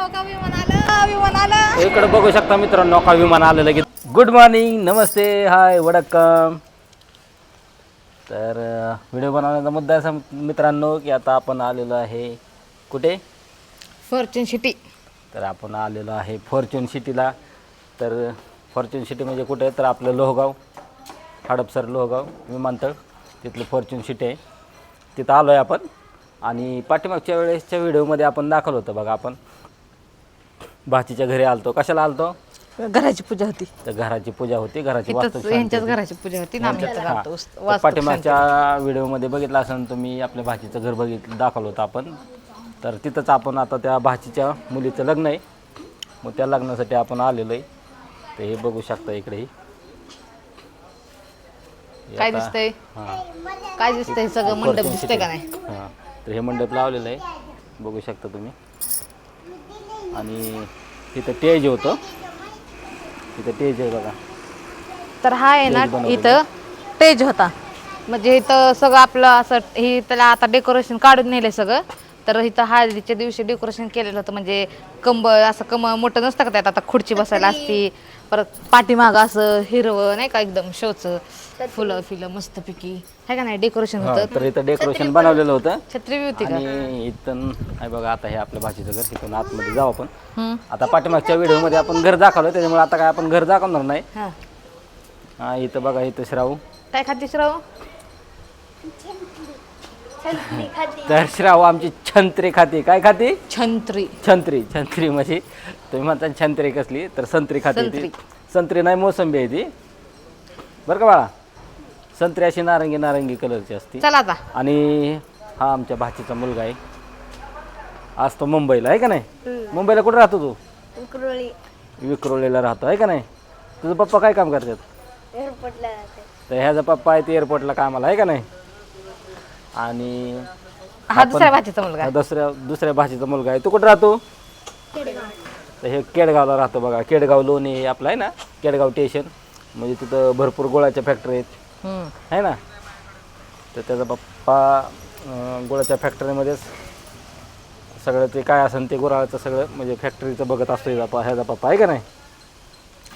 हो का विमान आलं? विमान आलं. इकडे बघू शकता मित्रांनो का विमान आलं लगेच. गुड मॉर्निंग नमस्ते हाय वडक्कम. तर व्हिडिओ बनवण्याचा मुद्दा असा मित्रांनो की आता आपण आलेलो आहे कुठे? फॉर्च्युन सिटी तर आपण आलेलो आहे फॉर्च्युन सिटीला तर फॉर्च्युन सिटी म्हणजे कुठे? तर आपलं लोहगाव हडपसर लोहगाव विमानतळ. तिथलं फॉर्च्युन सिटी आहे. तिथं आलो आहे आपण. आणि पाठीमागच्या वेळेसच्या व्हिडिओमध्ये आपण दाखवलं होतं बघा आपण. भाचीच्या घरी आलतो. कशाला आलतो? घराची पूजा होती. तर घराची पूजा होती घराची इथंच यांच्याच घराची पूजा होती ना आम्ही इथं. घालतो. तर वास्तू पाठीमागच्या व्हिडिओमध्ये बघितलं असेल तुम्ही आपल्या भाचीचं घर बघितलं दाखवलं होतं आपण. तर तिथंच आपण आता त्या भाचीच्या मुलीचं लग्न आहे. मग त्या लग्नासाठी आपण आलेलो आहे. तर हे बघू शकता इकडे काय दिसतंय? हां. काय दिसतंय? सगळं मंडप दिसतंय का नाही? हां. तर हे मंडप लावलेलं आहे. बघू शकता तुम्ही. आणि तिथं टेज होतं. तिथं टेज आहे बघा. तर हा आहे ना. इथं स्टेज होता. म्हणजे इथं सगळं आपलं असं हे त्याला आता डेकोरेशन काढून नेलंय सगळं. तर इथं हळदीच्या दिवशी डेकोरेशन केलेलं होतं. म्हणजे कंबळ असं कम मोठं नसतं का त्यात? आता खुर्ची बसायला असती परत पाठीमागं असं हिरवं नाही का एकदम शोचं. फुलं फिलं मस्तपैकी. आहे का नाही? डेकोरेशन हां होतं. तर इथं डेकोरेशन बनवलेलं होतं. छत्री बी होती का? आणि इथून आहे बघा आता हे आपल्या भाषेचं घर इथून आतमध्ये जाऊ आपण. हम्म. आता पाठीमागच्या व्हिडिओमध्ये आपण घर दाखवलं त्याच्यामुळे आता काय आपण घर दाखवणार नाही. हा. हा इथं बघा इथं श्रावू काय खातीस राव तर श्रावू आमची छंत्री खाते. काय खाते? छंत्री. छंत्री. छंत्री म्हणजे तुम्ही म्हणता छंत्री कसली तर संत्री खाते ती. संत्री. संत्री नाही मोसंबी आहे ती. बरं का बाळा? संत्री अशी नारंगी नारंगी कलरची असते. चला आता. आणि हा आमच्या भाचीचा मुलगा आहे. आज तो मुंबईला आहे का नाही? मुंबईला कुठं राहतो तू? विक्रोळीला राहतो आहे का नाही? तुझं पप्पा काय काम करतात? एअरपोर्टला जाते. तर ह्याचा पप्पा आहे ते एअरपोर्टला कामाला आहे का नाही? आणि हा दुसऱ्या भाचीचा मुलगा हा दुसऱ्या दुसऱ्या भाषेचा मुलगा आहे. तू कुठं राहतो? तर हे केडगावला राहतो बघा. केडगाव लोणी हे आपलं आहे ना? केडगाव स्टेशन म्हणजे तिथं भरपूर गोळ्याच्या फॅक्टरी आहेत. आहे ना? तर त्याचा पप्पा अं, गोळ्याच्या फॅक्टरीमध्येच सगळं ते काय असेल ते गुराळाचं सगळं म्हणजे फॅक्टरीचं बघत असतो ह्याचा पप्पा- ह्याचा पप्पा आहे का नाही?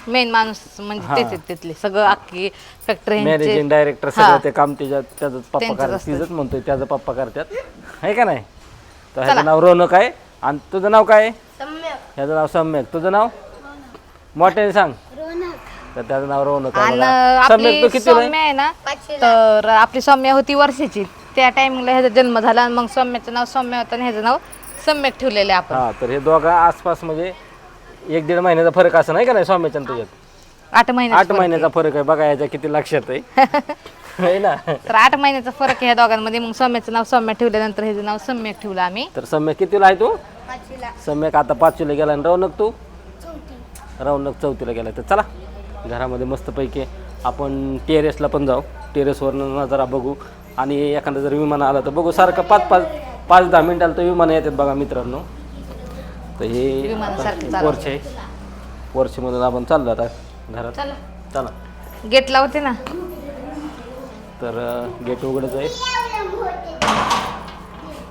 मेन माणूस म्हणजे. तेच आहेत तिथले. सगळं अख्खी फॅक्टरी मॅनेजिंग डायरेक्टर. सगळं ते काम त्याच्या त्याचं पप्पा त्यांचंच करतात. तिचंच म्हणतोय त्याचं पप्पा करतात. आहे का नाही? तर ह्याचं नाव रोनक आहे. आणि तुझं नाव काय ह्याचं नाव सम्यक. तुझं नाव? मोठ्याने सांग. तर त्याचं नाव रोनक आहे आणि आपली सौम्य आहे ना? पाचशे तर आपली सौम्य होती वर्षाची. त्या टायमिंगला ह्याचा जन्म झाला आणि मग सौम्याचं नाव सौम्य होतं आणि ह्याचं नाव सम्यक ठेवलेलं आहे आपण. हा तर हे दोघं आसपास म्हणजे एक दीड महिन्याचा फरक असं नाही का नाही स्वामीच्या आणि तुझ्यात? आठ आठ महिन्याचा फरक आहे बघा याच्या किती लक्षात आहे. है ना? तर आठ महिन्याचा फरक आहे ह्या दोघांमध्ये. मग सौम्याचं नाव सौम्य ठेवल्यानंतर ह्याचं नाव सम्यक ठेवलं आम्ही. तर सम्यक कितीला आहे तू? पाचवीला. सम्यक आता पाचवीला गेला आणि रौनक तू? चौथी. रौनक चौथीला गेला तर चला. घरामध्ये मस्तपैकी आपण टेरेसला पण जाऊ. टेरेसवरनं नजारा बघू. आणि एखादं जर विमान आलं तर बघू. सारखं पाच पाच पाच दहा मिनिटाला तर विमान येतात बघा मित्रांनो. तर हे. पोर्च आहे आपण चाललो आता घरात. चला. चला. गेट लावते ना. तर गेट उघडच आहे.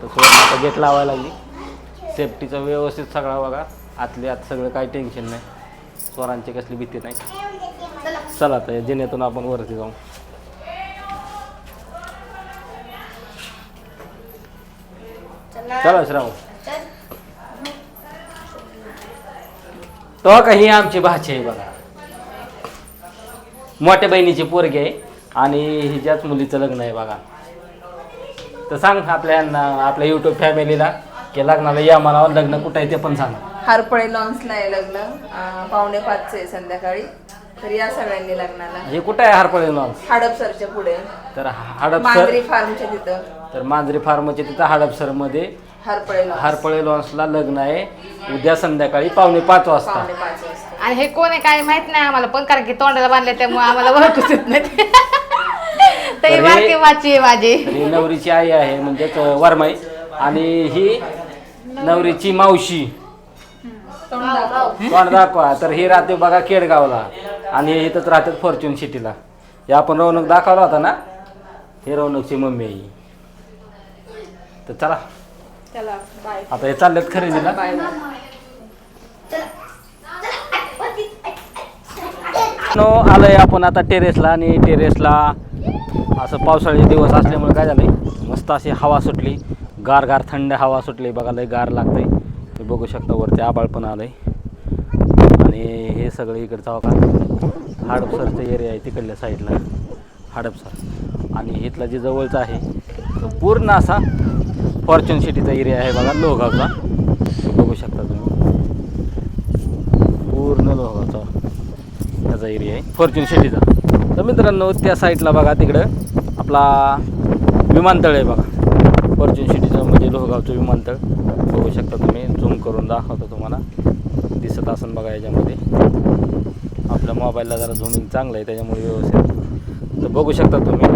तर आता गेट लावायला लागली. सेफ्टीचा व्यवस्थित सगळा बघा. आतले आत सगळं काही टेन्शन नाही. स्वरांची कसली भीती नाही. चला आता या जिन्यातून आपण वरती जाऊ. चला श्राव तो का ही आमची भाची आहे बघा. मोठ्या बहिणीची पोरगी आहे आणि हिच्याच मुलीचं लग्न आहे बघा. तर सांग आपल्या आपल्या युट्यूब फॅमिलीला की लग्नाला या म्हणावं लग्न कुठं आहे ते पण सांग. हरपळे लॉन्सला आहे लग्न. अं, पावणे पाचचं आहे संध्याकाळी. तर या सगळ्यांनी लग्नाला. हे कुठं आहे हरपळे लॉन्स हडपसरच्या पुढे. तर हडपसर मांजरी फार्मच्या तिथं. तर मांजरी फार्मच्या तिथं हडपसरमध्ये हारपळे लॉन्स. हरपळे लॉन्सला लग्न आहे. उद्या संध्याकाळी पावणे पाच वाजता. पावणे पाच वाजता. आणि हे कोण आहे काय माहीत नाही आम्हाला पण कारण की तोंडाला बांधले त्यामुळे आम्हाला ओळखूच येत नाही. तर तर ही बारकी वाची आहे माझी. ही नवरीची आई आहे म्हणजेच वरमाई. आणि ही नवरीची मावशी. तोंड दाखवा. तर ही राहते बघा केडगावला आणि इथंच राहतात फॉर्च्युन सिटीला हे आपण रौनक दाखवला होता ना? हे रौनकची मम्मी आहे ही. तर चला. चला बाय आता हे चाललेत खरेदीला. बाय नो आलंय आपण आता टेरेसला आणि टेरेसला असं पावसाळ्याचे दिवस असल्यामुळे काय झालंय? मस्त अशी हवा सुटली. गार गार थंड हवा सुटली. बघा लय गार लागतंय. ते बघू शकता वरती आबाळ पण आलंय. आणि हे सगळं इकडचं हो का हडपसरचं एरिया आहे तिकडल्या साईडला हडपसर. आणि इथला जे जवळचा आहे तो पूर्ण असा फॉर्च्युन सिटीचा एरिया आहे बघा लोहगावचा. बघू शकता तुम्ही. पूर्ण लोहगावचा ह्याचा एरिया आहे फॉर्च्युन सिटीचा तर मित्रांनो त्या साईडला बघा तिकडं आपला विमानतळ आहे बघा. फॉर्च्युन सिटीचं म्हणजे लोहगावचं विमानतळ. बघू शकता तुम्ही झूम करून दाखवतो तुम्हाला. दिसत असेल बघा याच्यामध्ये. आपल्या मोबाईलला जरा झुमिंग चांगलं आहे त्याच्यामुळे व्यवस्थित. तर बघू शकता तुम्ही.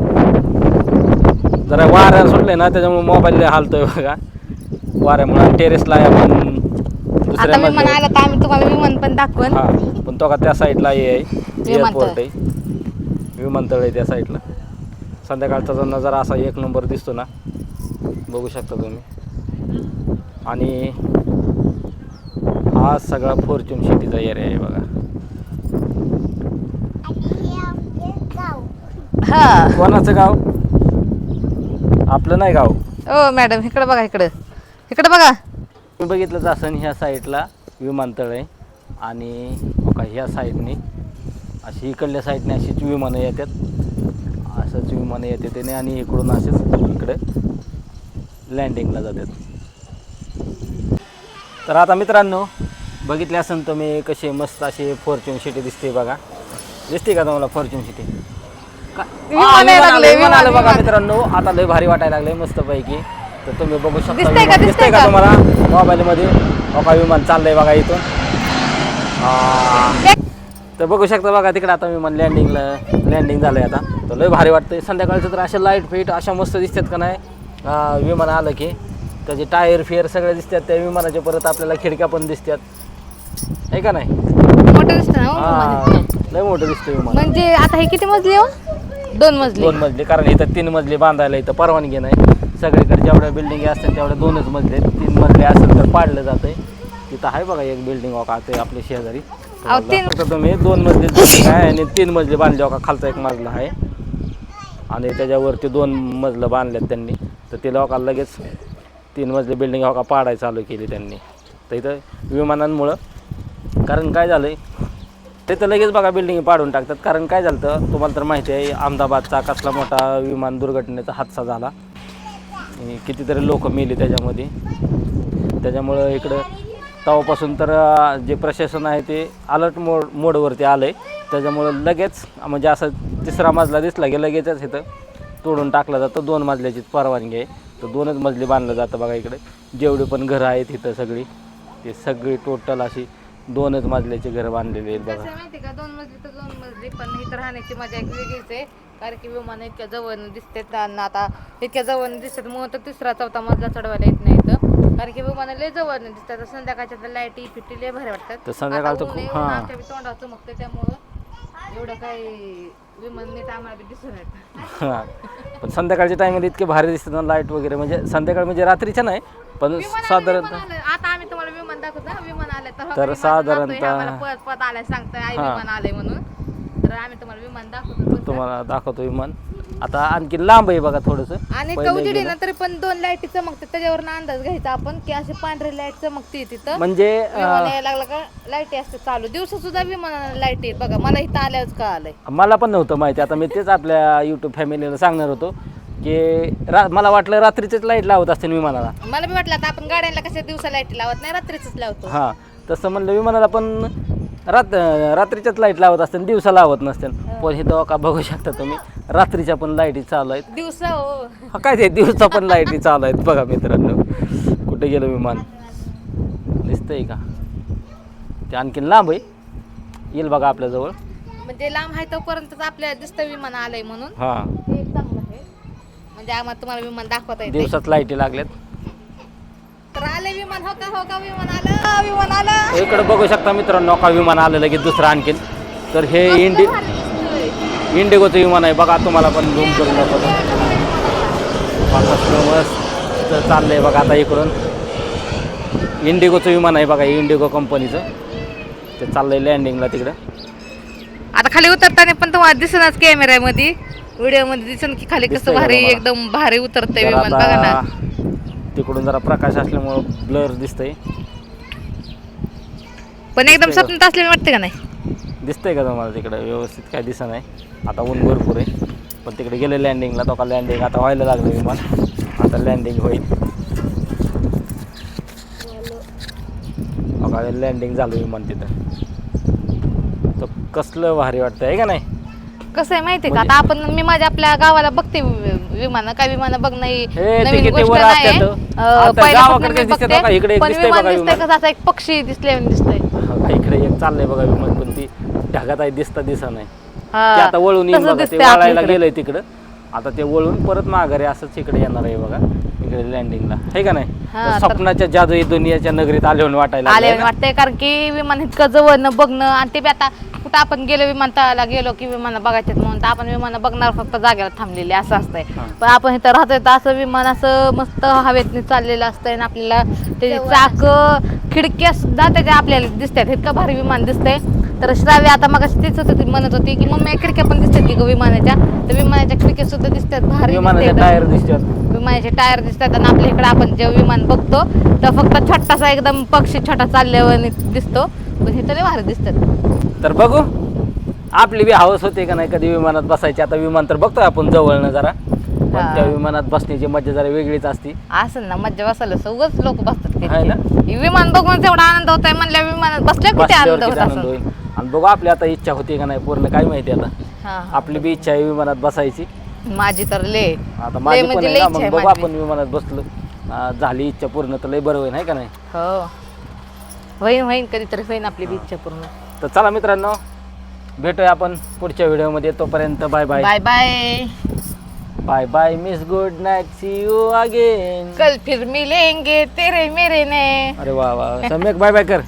जरा वाऱ्या सुटले ना त्याच्यामुळे मोबाईल हालतोय बघा. वाऱ्यामुळे टेरेसला आहे आपण दुसऱ्या विमान मजल्यावर- आलं तर आम्ही तुम्हाला विमान पण दाखवून हा पण तो का त्या साईडला हे आहे विमानतळ. एअरपोर्ट आहे. विमानतळ आहे त्या साईडला संध्याकाळचा जो नजारा असा एक नंबर दिसतो ना बघू शकता तुम्ही. आणि हा सगळा फॉर्च्युन सिटीचा एरिया आहे बघा. हा. कोणाचं गाव? आपलं नाही गाव. ओ मॅडम इकडे बघा इकडं. इकडे बघा. तुम्ही बघितलंच असन ह्या साईडला विमानतळ आहे आणि हो का ह्या साईडने अशी इकडल्या साईडने अशीच विमानं येतात. असंच विमानं येते त्याने आणि इकडून असेच इकडे लँडिंगला जातात. तर आता मित्रांनो बघितले असन तुम्ही कसे मस्त असे फॉर्च्युन सिटी दिसते बघा. दिसते का तुम्हाला फॉर्च्युन सिटी विमान यायला लागलंय, विमान आलं विमान, बघा विमान. मित्रांनो. आता लय भारी वाटायला लागलंय मस्त पैकी तर तुम्ही बघू शकता दिसतंय का, विमान. दिसतंय दिसतंय का? का? तुम्हाला? मोबाईलमध्ये. बघा विमान चाललंय बघा इथून. हा. तर बघू शकता बघा तिकडे आता विमान लँडिंगला लँडिंग झालंय आता. तर लय भारी वाटतंय. संध्याकाळचं तर अशा लाइट फिट अशा मस्त दिसतात का नाही? हा, विमान आलं की. त्याचे टायर फिअर सगळे दिसतात. त्या विमानाच्या परत आपल्याला खिडक्या पण दिसतात. आहे का नाही? मोठं दिसतं ना हो हा. लय मोठं दिसतं विमान. म्हणजे आता हे किती मजली हो? दोन मजली. दोन मजली कारण इथं तीन मजली बांधायला इथं परवानगी नाही. सगळीकडे जेवढ्या बिल्डिंग असतात तेवढ्या दोनच मजले आहेत. तीन मजले असेल तर पाडलं जातंय. तिथं आहे बघा एक बिल्डिंग का ते आपल्या शेजारी. अहो, तीन- तर तुम्ही दोन मजली building आहे आणि तीन मजली बांधले का खालचा एक मजला आहे. आणि त्याच्यावरती दोन मजलं बांधलेत त्यांनी. तर ते लोकांना लगेच तीन मजली बिल्डिंग का पाडायला चालू केली त्यांनी. तर इथं विमानांमुळं कारण काय झालंय ते तर लगेच बघा बिल्डिंग पाडून टाकतात. कारण काय झालं तर तुम्हाला तर माहिती आहे अहमदाबादचा कसला मोठा विमान दुर्घटनेचा हादसा झाला. आणि कितीतरी लोक मेली त्याच्यामध्ये. त्याच्यामुळं इकडं तेव्हापासून तर जे प्रशासन आहे ते अलर्ट मोड मोडवरती आलं आहे त्याच्यामुळं लगेच म्हणजे असं तिसरा मजला दिसला की लगेचच इथं तोडून टाकलं जातं. दोन मजल्याची परवानगी आहे. तर दोनच मजली बांधलं जातं बघा इकडे. जेवढे पण घरं आहेत इथं सगळी. ते सगळी टोटल अशी दोनच मजल्याची घरं बांधलेली आहेत कसं बघा आहे माहिती का? दोन मजली तर दोन मजली पण इथं राहण्याची मजा एक वेगळीच आहे. कारण की विमान इतक्या जवळ दिसते त्यांना आता इतक्या जवळ दिसतात म्हणून तर तिसरा चौथा मजला चढवायला येत नाही इथं. कारण की विमान लय जवळ दिसतात संध्याकाळच्या तर लाईटी फिटी लय भारी वाटतात. तर संध्याकाळचं आता ऊन आहे, खूप- ऊन हां. आमच्या बी तोंडावर चमकते त्यामुळं एवढं काही विमान नीट आम्हाला बी दिसून येत हां. पण संध्याकाळच्या टायमध्ये इतके भारी दिसतात ना लाइट वगैरे. म्हणजे संध्याकाळ म्हणजे रात्रीच्या नाही पण साधारणतः आता दाखवतो ना विमान आले तर तर विमान साधारणतः- जातोय, आम्हाला पद पद आलाय सांगताय आई हां. विमान आलंय म्हणून. तर आम्ही तुम्हाला विमान दाखवतो. तुम्हाला दाखवतो विमान. आता आणखी लांब आहे बघा थोडंसं. आणि गेलं. ना तरी पण दोन लाईटी चमकते त्याच्यावर अंदाज घ्यायचा आपण की अशी पांढरी लाइट चमकते तिथं. म्हणजे विमान अं, यायला लागला का लाईटी असते चालू. दिवसा सुद्धा विमानाला लाइट येत बघा मला इथं आल्याच का आलंय मला पण नव्हतं माहिती आता मी तेच आपल्या यूट्यूब फॅमिलीला सांगणार होतो. की रा मला वाटलं रात्रीचेच लाइट लावत असतील विमानाला. मला बी वाटलं आता आपण गाड्यांना कशा दिवसा लाईटी लावत नाही रात्रीच लावतो. हां तसं म्हणलं विमानाला पण रात रात्रीच्याच लाइट लावत असतील दिवसा लावत नसतील. पण हे दवा का बघू शकता तुम्ही रात्रीच्या पण लाईटी चालू आहेत. दिवसा हो. हा, काय ते दिवसा पण लाईटी चालू आहेत बघा मित्रांनो. कुठे गेलं विमान? दिसतंय का? ते आणखीन लांब आहे. येईल बघा आपल्याजवळ. म्हणजे लांब आहे तोपर्यंत आपल्याला दिसतं विमान आलंय म्हणून. हां. हे चांगलं म्हणजे आम्हाला तुम्हाला विमान दाखवता येते. दिवसात लाईटी लागल्यात. तर आले विमान हो का हो का विमान आलं विमान आलं. इकडे बघू शकता मित्रांनो का विमान आलं लगेच दुसरं आणखीन. तर हे इंडि भारी दिसतोय. इंडिगोचं विमान आहे बघा तुम्हाला पण झूम करून दाखवतो. मस्त मस्त चाललंय बघा आता इकडून. इंडिगोचं विमान आहे बघा इंडिगो कंपनीचं. ते चाललंय लँडिंगला तिकडं. आता खाली उतरताना पण तुम्हाला दिसणार कॅमेऱ्यामध्ये व्हिडिओमध्ये दिसन की खाली कसं दिसतंय का भारी तुम्हाला? एकदम भारी उतरतंय विमान बघा ना. आता तिकडून जरा प्रकाश असल्यामुळं ब्लर दिसतंय. पण एकदम दिसतंय का? स्वप्नात असले वाटते का नाही? दिसतंय का तुम्हाला तिकडं? व्यवस्थित काय दिसत नाही. आता ऊन भरपूर आहे. पण तिकडे गेले लँडिंगला तो का लँडिंग आता व्हायला लागलं विमान. आता लँडिंग होईल. लँडिंग झालं विमान तिथं. तर कसलं भारी वाटतं आहे का नाही? कसं आहे माहितीये का? म्हणजे- आता आपण मी माझ्या आपल्या गावाला बघते विमान. काय विमान बघणं हे, ते नवीन किती गोष्ट वर नाही असतात. अं, आता पहिल्यापासून गावाकडे मी दिसतात बघते, बघा, इकडे एक पण दिसतंय विमान बघा दिसतंय विमान. कसं असं एक पक्षी दिसले दिसतंय. हा, इकडे एक चाललंय बघा विमान पण ती ढगात आहे दिसता दिसा नाही. हा, आता वळून येईन तसं बघा ते दिसतंय आपल्या वळायला. गेलंय तिकडं. आता ते वळून परत माघारी असंच इकडे येणार आहे बघा इकडे लँडिंगला आहे का नाही? हा, तर तर- स्वप्नाच्या जादू दुनियाच्या नगरीत आले वाटायला आले ना? वाटतंय कारण की विमान इतकं जवळनं बघणं आणि ते बी आता कुठं आपण गेलो विमानतळाला गेलो की विमान बघायचे म्हणून तर आपण विमान बघणार फक्त जागेला थांबलेले असं असतंय. पण आपण इथं राहतोय तर असं विमान असं मस्त हवेतनी चाललेलं असतंय आणि आपल्याला त्याची चाक खिडक्या सुद्धा त्याच्या आपल्याला दिसतात इतकं भारी विमान दिसतंय. तर श्राव्य आता मग तीच होती ती म्हणत होती की मम्मी खिडक्या पण दिसतात की ग विमानाच्या? तर विमानाच्या खिडक्या सुद्धा दिसतात भारी टायर दिसतात. विमानाचे टायर दिसतात आणि आपल्या इकडे आपण जे विमान बघतो तर फक्त छोटासा एकदम पक्षी छोटा चालल्यावर दिसतो. पण हे तरी भारी दिसतात. तर बघू आपली बी हवस होते का नाही कधी विमानात बसायची? आता विमान तर बघतोय आपण जवळनं जरा. पण हा. त्या विमानात बसण्याची मजा जरा वेगळीच असती. असं ना मज्जा बसायला सगळंच लोक बसतात आहे ना? कधी. विमान बघून तेवढा आनंद होत आहे म्हणल्या विमानात बसल्या किती बसल्यावर आनंद किती आनंद होईल? आणि बघू आपली आता इच्छा होती का नाही पूर्ण काय माहिती आता. हा, आपली बी इच्छा आहे विमानात बसायची. माझी तर ले आता माझी पण म्हणजे आहे लई ना इच्छा मग आहे बघू माझी. आपण विमानात बसलो. आ, झाली इच्छा पूर्ण तर लय बरं होईल आहे का नाही? हो. होईन होईन कधीतरी होईन आपली बी इच्छा पूर्ण. तर चला मित्रांनो भेटूया आपण पुढच्या व्हिडिओमध्ये. तोपर्यंत bye bye bye bye bye bye miss good night see you again कल फिर मिलेंगे तेरे मेरे ने. अरे वा वा सम्यक. बाय बाय कर.